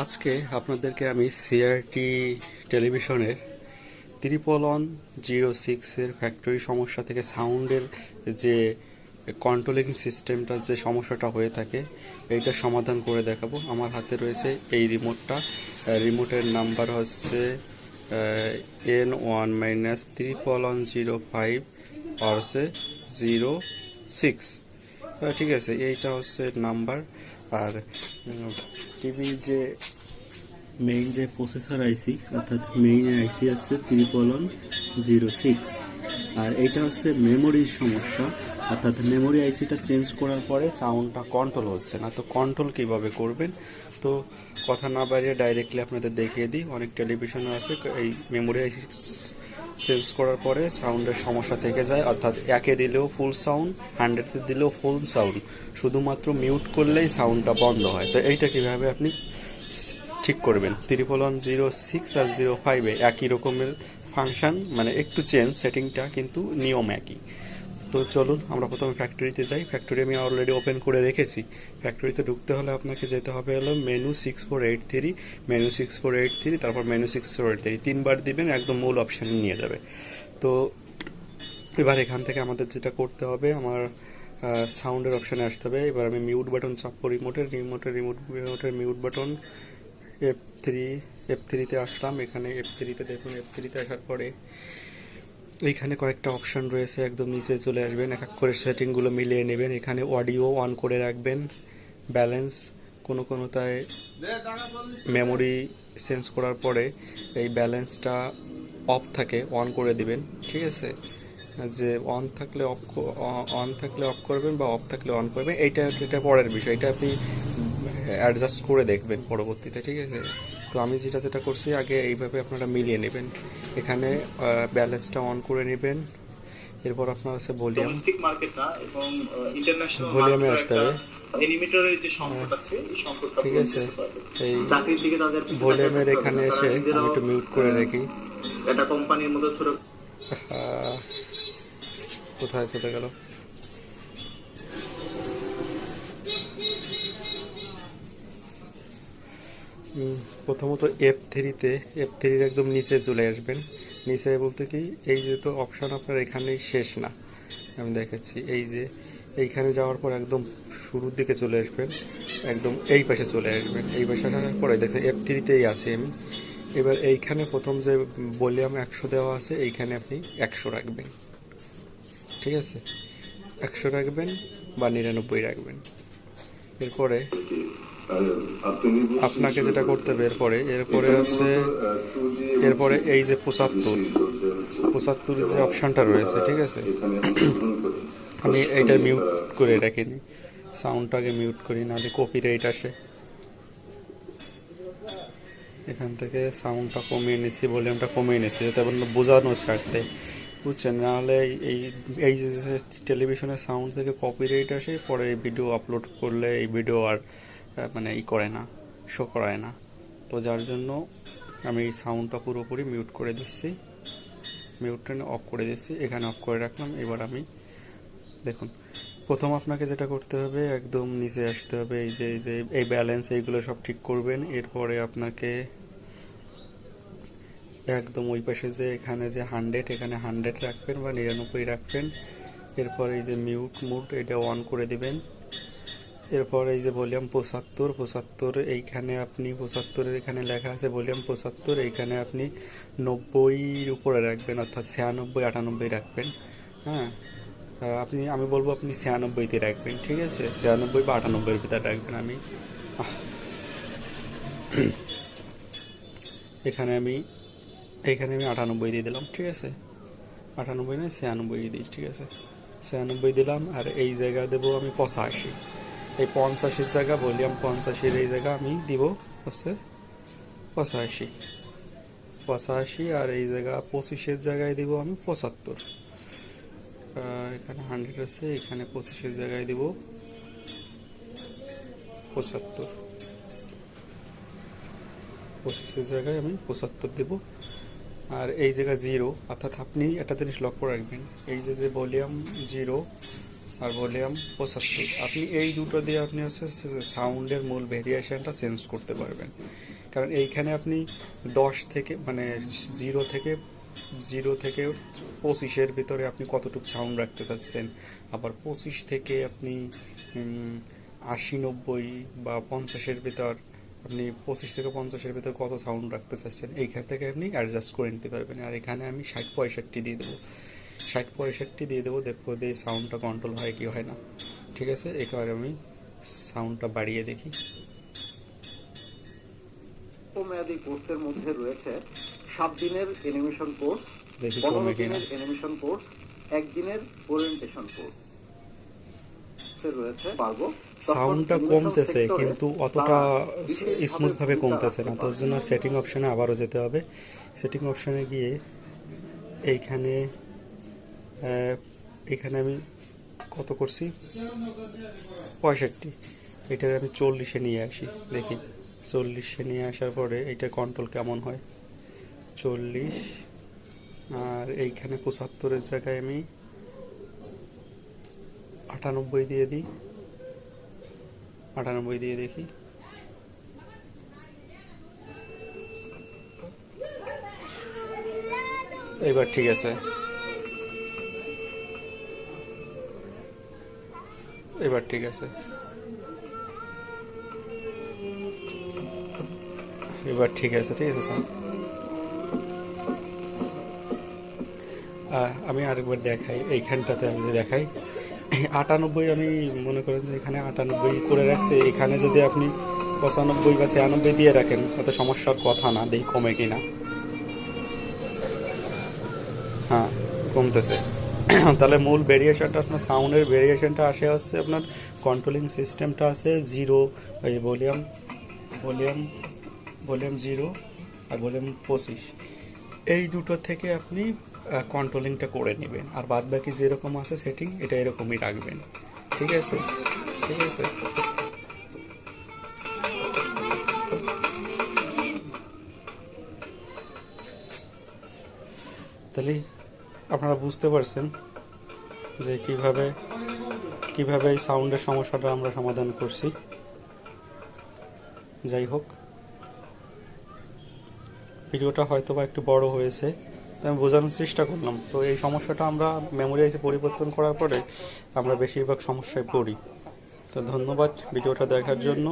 আজকে আপনাদেরকে আমি সিআরটি টেলিভিশনের ত্রিপল অন জিরো সিক্সের ফ্যাক্টরি সমস্যা থেকে সাউন্ডের যে কন্ট্রোলিং সিস্টেমটার যে সমস্যাটা হয়ে থাকে, এইটা সমাধান করে দেখাবো। আমার হাতে রয়েছে এই রিমোটটা রিমোটের নাম্বার হচ্ছে N one minus triple one zero five আর হচ্ছে জিরো সিক্স ঠিক আছে, এইটা হচ্ছে নাম্বার আর টিভি যে মেইন যে প্রসেসর আইসি অর্থাৎ মেইন আইসি আছে ত্রিপলন জিরো সিক্স আর এইটা হচ্ছে মেমোরির সমস্যা, অর্থাৎ মেমোরি আইসিটা চেঞ্জ করার পরে সাউন্ডটা কন্ট্রোল হচ্ছে না। তো কন্ট্রোল কীভাবে করবেন? তো কথা না বাড়িয়ে ডাইরেক্টলি আপনাদের দেখিয়ে দিই, অনেক টেলিভিশন আছে, এই মেমোরি আইসি চেঞ্জ করার পরে সাউন্ডের সমস্যা থেকে যায়। অর্থাৎ একে দিলেও ফুল সাউন্ড হান্ড্রেডে দিলেও ফুল সাউন্ড শুধুমাত্র মিউট করলেই সাউন্ডটা বন্ধ হয়। তো এইটা কীভাবে আপনি ঠিক করবেন? ত্রিপল ওয়ান জিরো সিক্স আর জিরো ফাইভে একই রকমের ফাংশান মানে একটু চেঞ্জ সেটিংটা কিন্তু নিয়ম একই। তো চলুন, আমরা প্রথমে ফ্যাক্টরিতে যাই। ফ্যাক্টরি আমি অলরেডি ওপেন করে রেখেছি। ফ্যাক্টরিতে ঢুকতে হলে আপনাকে যেতে হবে হলো menu six four eight three menu six four eight three তারপর menu six four eight three তিনবার দিবেন, একদম মূল অপশানে নিয়ে যাবে। তো এবার এখান থেকে আমাদের যেটা করতে হবে, আমার সাউন্ডের অপশানে আসতে হবে। এবার আমি মিউট বাটন চাপবো রিমোটের রিমোটের remote রিমোটের mute button F three F থ্রিতে আসলাম। এখানে এফ থ্রিতে দেখুন এফ থ্রিতে আসার পরে এইখানে কয়েকটা অপশান রয়েছে, একদম নিচে চলে আসবেন, এক এক করে সেটিংগুলো মিলিয়ে নেবেন। এখানে অডিও অন করে রাখবেন ব্যালেন্স কোনো কোনোটায় মেমোরি চেঞ্জ করার পরে এই ব্যালেন্সটা অফ থাকে অন করে দিবেন, ঠিক আছে? যে অন থাকলে অফ অন থাকলে অফ করবেন বা অফ থাকলে অন করবেন, এইটা, এটা পরের বিষয়, এটা আপনি অ্যাডজাস্ট করে দেখবেন পরবর্তীতে, ঠিক আছে? তো আমি যেটা যেটা করছি আগে এইভাবে আপনারা মিলিয়ে নেবেন। এখানে ব্যালেন্সটা অন করে নেবেন। এরপর আপনার আছে ভলিউম মার্কেট না এবং ইন্টারন্যাশনাল ভলিউমে আসতে হবে। এনিমিটারের যে সংকট আছে এই সংকটটা ঠিক আছে। এই চাকরির দিকে তাদের ভলিউমের এখানে এসে আমি একটু মিউট করে রাখি একটা কোম্পানির মতো ছোট কোথায় চলে গেল? উম, প্রথমত এফ থ্রিতে এফ থ্রির একদম নিচে চলে আসবেন। নিচে বলতে কি, এই যে তো অপশান আপনার এখানেই শেষ না। আমি দেখাচ্ছি, এই যে এইখানে যাওয়ার পর একদম শুরুর দিকে চলে আসবেন, একদম এই পাশে চলে আসবেন। এই পাশে আসার পরে দেখেন এফ থ্রিতেই আছি আমি। এবার এইখানে প্রথম যে ভলিউম একশো দেওয়া আছে, এইখানে আপনি একশো রাখবেন। ঠিক আছে? একশো রাখবেন বা নিরানব্বই রাখবেন। এরপরে আপনাকে যেটা করতে হবে এরপরে এরপরে হচ্ছে এরপরে এই যে পঁচাত্তর পঁচাত্তর যে অপশানটা রয়েছে ঠিক আছে? আমি এইটা মিউট করে রাখিনি সাউন্ডটাকে মিউট করি নাহলে কপিরাইট আসে। এখান থেকে সাউন্ডটা কমিয়ে নিচ্ছি ভলিউমটা কমিয়ে নিচ্ছি যাতে আপনার বোঝানোর স্বার্থে বুঝছেন? নাহলে এই এই যে টেলিভিশনের সাউন্ড থেকে কপি কপিরাইট আসে পরে এই ভিডিও আপলোড করলে এই ভিডিও আর মানে ই করে না শো করায় না। তো যার জন্য আমি সাউন্ডটা পুরোপুরি মিউট করে দিচ্ছি। মিউটটা অফ করে দিচ্ছি, এখানে অফ করে রাখলাম। এবার আমি, দেখুন, প্রথম আপনাকে যেটা করতে হবে, একদম নিচে আসতে হবে, এই যে এই যে, এই ব্যালেন্স এইগুলো সব ঠিক করবেন। এরপরে আপনাকে একদম ওই পাশে যে, এখানে যে হান্ড্রেড এখানে হান্ড্রেড রাখবেন বা নিরানব্বই রাখবেন। এরপর এই যে মিউট মুড এটা অন করে দিবেন। এরপর এই যে ভলিউম পঁচাত্তর পঁচাত্তর এইখানে আপনি, পঁচাত্তরের এখানে লেখা আছে ভলিউম পঁচাত্তর, এইখানে আপনি নব্বইয়ের উপরে রাখবেন, অর্থাৎ ছিয়ানব্বই, আটানব্বই রাখবেন হ্যাঁ? আপনি, আমি বলব আপনি ছিয়ানব্বইতে রাখবেন, ঠিক আছে? ছিয়ানব্বই বা আটানব্বইয়ের ভিতরে রাখবেন আমি। এখানে আমি এইখানে আমি আটানব্বই দিয়ে দিলাম, ঠিক আছে? আটানব্বই নয় ছিয়ানব্বই দিই ঠিক আছে? ছিয়ানব্বই দিলাম, আর এই জায়গা দেবো আমি পঁচাশি। এই পঞ্চাশির জায়গা, ভলিউম পঞ্চাশির এই জায়গা আমি দিব হচ্ছে পঁচাশি। পঁচাশি আর এই জায়গা পঁচিশের জায়গায় দিব আমি পঁচাত্তর। এখানে হান্ড্রেড আছে, এখানে পঁচিশের জায়গায় দিব পঁচাত্তর। পঁচিশের জায়গায় আমি পঁচাত্তর দেব। আর এই জায়গা জিরো অর্থাৎ আপনি একটা জিনিস লক্ষ্য রাখবেন, এই যে যে ভলিউম জিরো আর ভলিউম পঁচাত্তর। আপনি এই দুটো দিয়ে আপনি হচ্ছে সাউন্ডের মূল ভেরিয়েশনটা চেঞ্জ করতে পারবেন। কারণ এইখানে আপনি দশ থেকে মানে জিরো থেকে জিরো থেকে পঁচিশের ভিতরে আপনি কতটুকু সাউন্ড রাখতে চাচ্ছেন? আবার পঁচিশ থেকে আপনি আশি, নব্বই বা পঞ্চাশের ভিতর, আপনি পঁচিশ থেকে পঞ্চাশের ভিতর কত সাউন্ড রাখতে চাচ্ছেন? এইখান থেকে আপনি অ্যাডজাস্ট করে নিতে পারবেন। আর এখানে আমি ষাট পঁয়ষট্টি দিয়ে দেবো। ষাট পঁয়ষট্টি দিয়ে দেবো দেখব দিয়ে সাউন্ডটা কন্ট্রোল হয় কি হয় না। ঠিক আছে? এবার আমি সাউন্ডটা বাড়িয়ে দেখি। মেয়াদী কোর্সের মধ্যে রয়েছে সাত দিনের অ্যানিমেশন কোর্স পনেরো দিনের অ্যানিমেশন কোর্স একদিনের ওরিয়েন্টেশন কোর্স রয়েছে। সাউন্ডটা কমতেছে কিন্তু অতটা তারা বিশেষভাবে স্মুথ ভাবে ভূমিকা কমতেছে না। তোর জন্য সেটিং অপশনে আবারও যেতে হবে। সেটিং অপশনে গিয়ে এইখানে এখানে আমি কত করছি? পঁয়ষট্টি। এটার আমি চল্লিশে নিয়ে আসি, দেখি। চল্লিশে নিয়ে আসার পরে এইটার কন্ট্রোল কেমন হয়? চল্লিশ, আর এইখানে পঁচাত্তরের জায়গায় আমি আটানব্বই দিয়ে দিই। আটানব্বই দিয়ে দেখি। এবার ঠিক আছে। এবার ঠিক আছে। এবার ঠিক আছে ঠিক আছে, স্যার। আমি আরেকবার দেখাই, এইখানটাতে আমি দেখাই। আটানব্বই আমি মনে করেন যে এখানে আটানব্বই করে রাখছে। এখানে যদি আপনি পঁচানব্বই বা ছিয়ানব্বই দিয়ে রাখেন, তাতে সমস্যার কথা না, দেখি কমে কিনা। হ্যাঁ কমতেছে। তাহলে মূল ভেরিয়েশনটা আপনার সাউন্ডের ভেরিয়েশনটা আসে হচ্ছে আপনার কন্ট্রোলিং সিস্টেমটা আছে জিরো এই ভলিউম ভলিউম ভলিউম জিরো আর ভলিউম পঁচিশ। এই দুটো থেকে আপনি কন্ট্রোলিংটা করে নেবেন। আর বাদ বাকি যেরকম আছে সেটিং এটা এরকমই রাখবেন। ঠিক আছে? ঠিক আছে? তাহলে আপনারা বুঝতে পারছেন যে কীভাবে কীভাবে এই সাউন্ডের সমস্যাটা আমরা সমাধান করছি। যাই হোক, ভিডিওটা হয়তো বা একটু বড় হয়েছে, তো আমি বোঝানোর চেষ্টা করলাম। তো এই সমস্যাটা আমরা মেমোরাইজে পরিবর্তন করার পরে আমরা বেশিরভাগ সমস্যায় পড়ি। তো ধন্যবাদ ভিডিওটা দেখার জন্য।